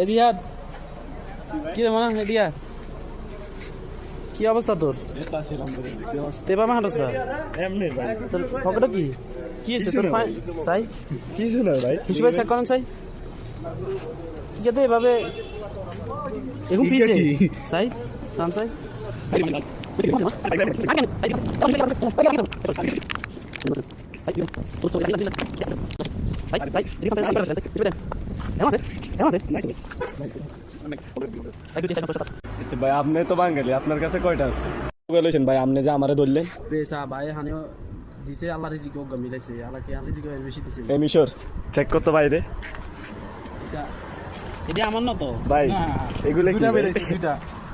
এ জিহাদ কি রে মনে এদিয়া কি অবস্থা তোর? তেবা মা হাঁটাস বা এমনি ভাই। তোর পকেটে কি? কি আছে? তোর সাই কিছু না ভাই। খুশি ভাই চেক করেন সাই কি দে এভাবে এখন পিছে? সাই সান সাই আচ্ছা ভাই আপনি তো বাঙালি আপনার কাছে কয়টা আছে? বলেছেন ভাই আপনি যে আমারে ধরলেন। পেশা ভাই হানিও দিছে আল্লাহ রিজিক ও মিলাইছে। আল্লাহ কি আল্লাহ রিজিক বেশি দিছে। এ মিশর। চেক করতে বাইরে। এটি আমার না তো? ভাই এগুলো কি?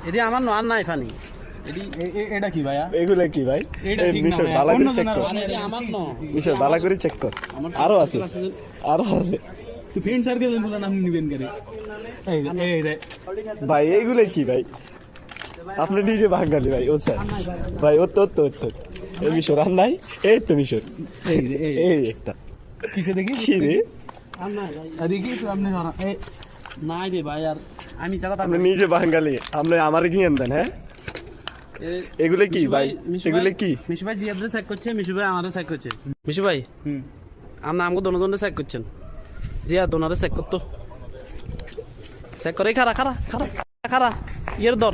এটি আমার না আর নাই ফানি। এটি কি ভাইয়া? এগুলো কি ভাই? মিশর ভাই, বালা করে চেক কর। আমার মিশর বালা করে চেক কর। আরও আছে। আরও আছে। তো ফ্রেন্ড সার্কেলগুলো নাম নিবেন করে এই এই রে ভাই এইগুলো কি ভাই? আপনি নিজে বাঙালি ভাই ও স্যার। ভাই ও তো তো তো। এই মিশর আর নাই? এই তো মিশর। এই রে এই এই একটা। কিসে দেখি? কি রে? আর নাই ভাই। তো আপনি নাই রে ভাই আর আমি চাকা আপনি নিজে বাঙালি। আপনি আমারে কি দেন হ্যাঁ? এগুলো কি ভাই? এগুলো কি? মিশু ভাই জিয়াদের চেক করছে মিশু ভাই আমাদের চেক করছে। মিশু ভাই হুম। আপনি আমাকে দোনো চেক করছেন। জিয়া দোনারে চেক করতো। চেক করে খারা খারা খারা খারা ইয়ের দর।